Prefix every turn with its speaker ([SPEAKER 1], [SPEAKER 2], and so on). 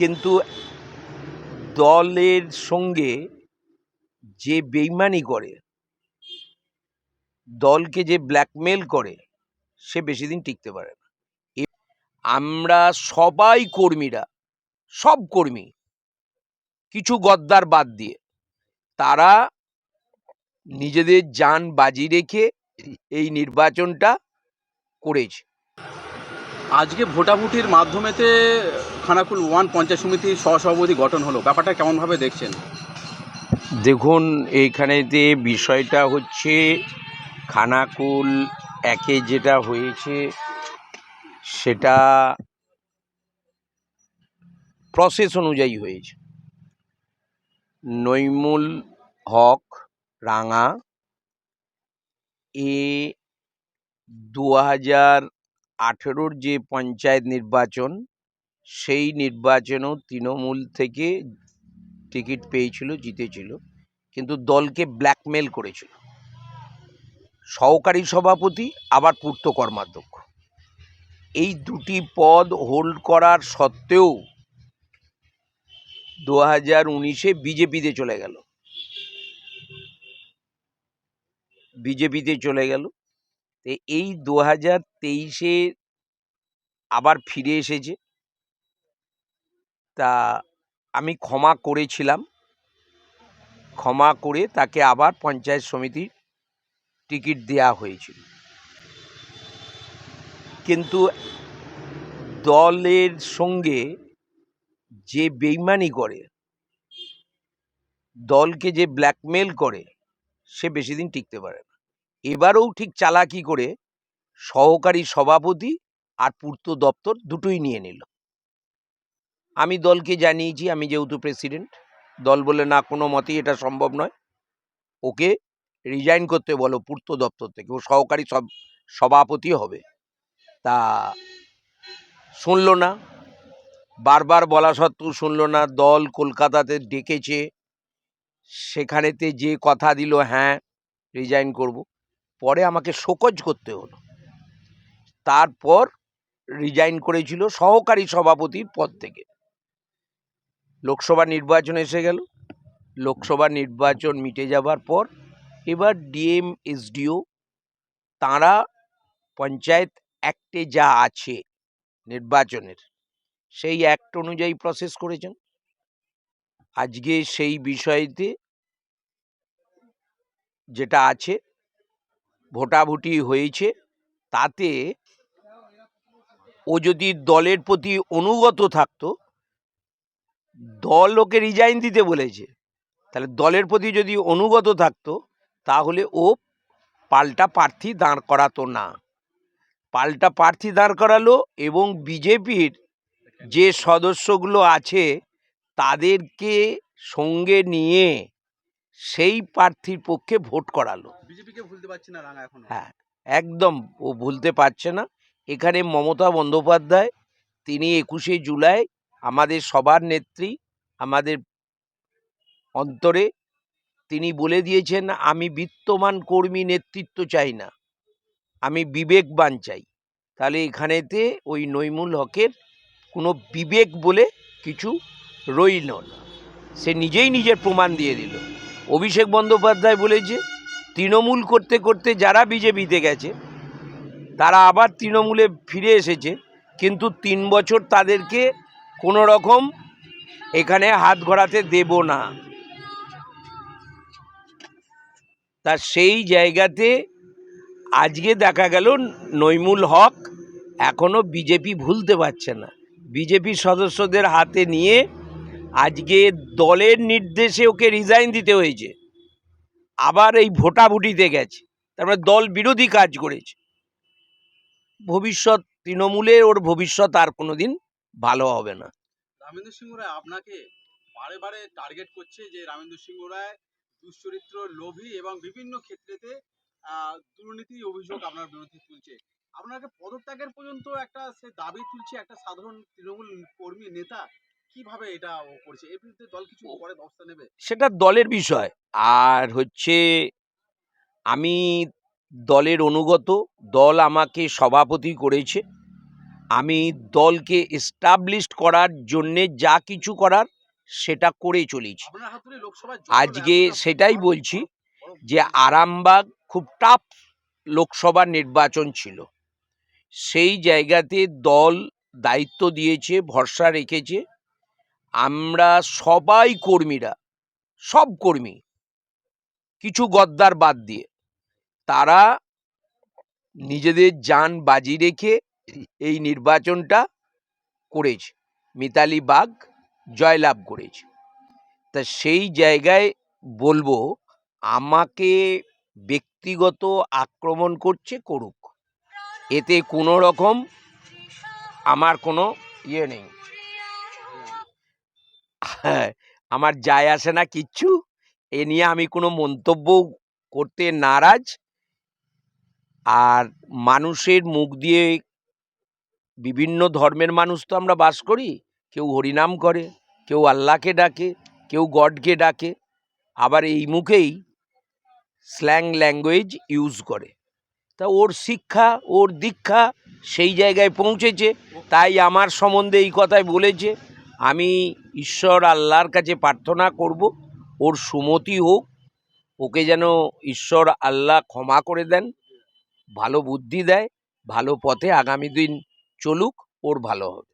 [SPEAKER 1] কিন্তু দলের সঙ্গে যে বেইমানি করে, দলকে যে ব্ল্যাকমেল করে, সে বেশি দিন টিকতে পারে না। আমরা সবাই কর্মীরা, সব কর্মী, কিছু গদ্দার বাদ দিয়ে, তারা নিজেদের যান বাজি রেখে এই নির্বাচনটা করেছে।
[SPEAKER 2] আজকে ভোটাভুটির মাধ্যমেতে খানাকুল ওয়ান পঞ্চায়েত সমিতির সহসভাপতি গঠন হলো। ব্যাপারটা কেমনভাবে দেখছেন?
[SPEAKER 1] দেখুন, এইখানেতে বিষয়টা হচ্ছে, খানাকুল একে যেটা হয়েছে, সেটা প্রসেস অনুযায়ী হয়েছে। নৈমুল হক রাঙা এ দু হাজার আঠেরোর যে পঞ্চায়েত নির্বাচন সেই নির্বাচনেও তৃণমূল থেকে টিকিট পেয়েছিল, জিতেছিল, কিন্তু দলকে ব্ল্যাকমেল করেছিল। সহকারী সভাপতি, আবার পূর্ত কর্মাধ্যক্ষ। এই দুটি পদ হোল্ড করার সত্ত্বেও দু হাজার উনিশে বিজেপিতে চলে গেল। বিজেপিতে চলে গেল। এই দু হাজার তেইশে আবার ফিরে এসেছে। তা আমি ক্ষমা করেছিলাম। ক্ষমা করে তাকে আবার পঞ্চায়েত সমিতির টিকিট দেওয়া হয়েছিল। কিন্তু দলের সঙ্গে যে বেইমানি করে, দলকে যে ব্ল্যাকমেল করে, সে বেশি দিন টিকতে পারে না। এবারেও ঠিক চালাকি করে সহকারী সভাপতি আর পূর্ত দপ্তর দুটোই নিয়ে নিল। আমি দলকে জানিয়েছি, আমি যেহেতু প্রেসিডেন্ট দল বলে না কোনো মতেই এটা সম্ভব নয়। ওকে রিজাইন করতে বলো পূর্ত দপ্তর থেকে, ও সহকারী সব, সভাপতি হবে। তা শুনলো না, বারবার বলা সত্ত্বেও শুনলো না, দল কলকাতাতে ডেকেছে, সেখানেতে যে কথা দিল হ্যাঁ রিজাইন করব। পরে আমাকে শোকজ করতে হলো। তারপর রিজাইন করেছিল সহকারী সভাপতির পদ থেকে। লোকসভা নির্বাচন এসে গেল। লোকসভা নির্বাচন মিটে যাবার পর এবার ডিএম, এসডিও তাঁরা পঞ্চায়েত অ্যাক্টে যা আছে নির্বাচনের, সেই অ্যাক্ট অনুযায়ী প্রসেস করেছেন। আজকে সেই বিষয়তে যেটা আছে, ভোটাভুটি হয়েছে, তাতে ও যদি দলের প্রতি অনুগত থাকতো দল ওকে রিজাইন দিতে বলেছে। তাহলে দলের প্রতি যদি অনুগত থাকতো তাহলে ও পাল্টা প্রার্থী দাঁড় করাতো না। পাল্টা প্রার্থী দাঁড় করালো এবং বিজেপির যে সদস্যগুলো আছে তাদেরকে সঙ্গে নিয়ে সেই প্রার্থীর পক্ষে ভোট করালো।
[SPEAKER 2] বিজেপিকে ভুলতে পারছি না রাঙা এখন।
[SPEAKER 1] হ্যাঁ একদম ও ভুলতে পারছে না। এখানে মমতা বন্দ্যোপাধ্যায় তিনি একুশে জুলাই আমাদের সবার নেত্রী, আমাদের অন্তরে তিনি বলে দিয়েছেন, আমি বিত্তমান কর্মী নেতৃত্ব চাই না। আমি বিবেকবান চাই। তাহলে এখানেতে ওই নৈমুল হকের কোনো বিবেক বলে কিছু রইল না। সে নিজেই নিজের প্রমাণ দিয়ে দিল। অভিষেক বন্দ্যোপাধ্যায় বলেছে, তৃণমূল করতে করতে যারা বিজেপিতে গেছে, তারা আবার তৃণমূলে ফিরে এসেছে। কিন্তু তিন বছর তাদেরকে কোনো রকম এখানে হাত ঘোরাতে দেব না। তা সেই জায়গাতে আজকে দেখা গেল নৈমুল হক এখনও বিজেপি ভুলতে পারছে না। বিজেপি সদস্যদের হাতে নিয়ে আজকে দলের নির্দেশে ওকে রিজাইন দিতে হয়েছে। আবার এই ভোটাভুটিতে গেছে, তারপরে দল বিরোধী কাজ করেছে। ভবিষ্যৎ তৃণমূলে ওর ভবিষ্যৎ আর কোনোদিন ভালো হবে না।
[SPEAKER 2] রামেন্দ্র সিংহ রায় আপনাকে বারে বারে টার্গেট করছে যে রামেন্দ্র সিংহ রায় দুশ্চরিত্র লোভী এবং বিভিন্ন ক্ষেত্রেতে দুর্নীতির অভিযোগ আপনার বিরুদ্ধে তুলছে। আপনাকে পদত্যাগের পর্যন্ত একটা সে দাবি তুলছে একটা সাধারণ তৃণমূল কর্মী নেতা কীভাবে এটা ও করছে? এর বিরুদ্ধে দল কিছু পরে ব্যবস্থা নেবে?
[SPEAKER 1] সেটা দলের বিষয়। আর হচ্ছে আমি দলের অনুগত দল আমাকে সভাপতি করেছে। আমি দলকে এস্টাবলিশড করার জন্যে যা কিছু করার সেটা করে চলেছি। আজকে সেটাই বলছি যে আরামবাগ খুব টাফ লোকসভা নির্বাচন ছিল। সেই জায়গাতে দল দায়িত্ব দিয়েছে ভরসা রেখেছে। আমরা সবাই কর্মীরা সব কর্মী কিছু গদ্দার বাদ দিয়ে তারা নিজেদের যান বাজি রেখে এই নির্বাচনটা করেছে। মিতালি বাগ জয়লাভ করেছে। তা সেই জায়গায় বলব, আমাকে ব্যক্তিগত আক্রমণ করছে করুক। এতে কোনো রকম আমার কোনো ইয়ে নেই। হ্যাঁ আমার যায় আসে না কিচ্ছু। এ নিয়ে আমি কোনো মন্তব্য করতে নারাজ। আর মানুষের মুখ দিয়ে বিভিন্ন ধর্মের মানুষ তো আমরা বাস করি। কেউ হরিনাম করে, কেউ আল্লাহকে ডাকে, কেউ গডকে ডাকে। আবার এই মুখেই স্ল্যাং ল্যাঙ্গুয়েজ ইউজ করে। তা ওর শিক্ষা, ওর দীক্ষা সেই জায়গায় পৌঁছেছে। তাই আমার সম্বন্ধে এই কথাই বলেছে। আমি ঈশ্বর আল্লাহর কাছে প্রার্থনা করব, ওর সুমতি হোক, ওকে যেন ঈশ্বর আল্লাহ ক্ষমা করে দেন, ভালো বুদ্ধি দেয়, ভালো পথে আগামী দিন চলুক ওর ভালো হবে।